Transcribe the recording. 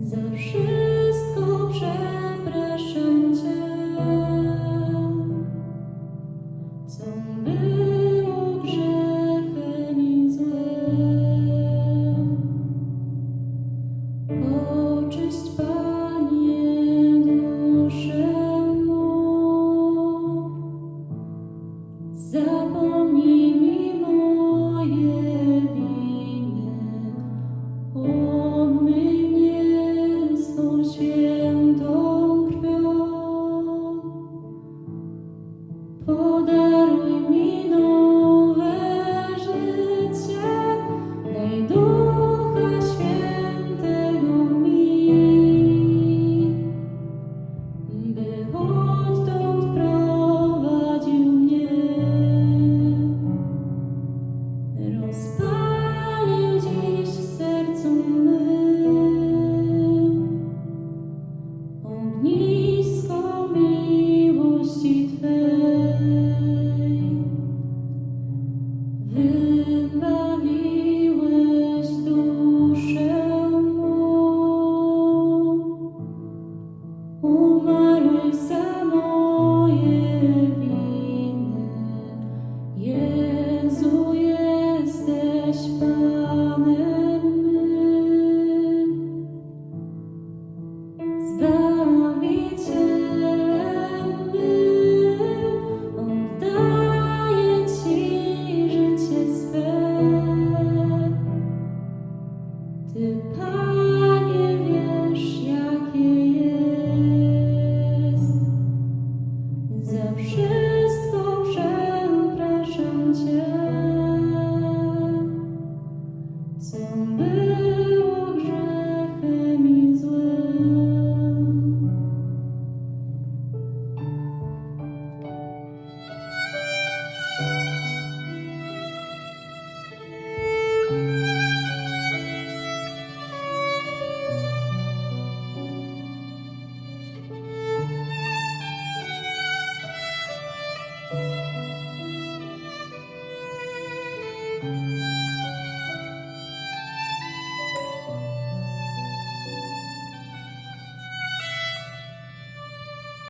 zawsze. Spy wszystko przepraszam Cię, co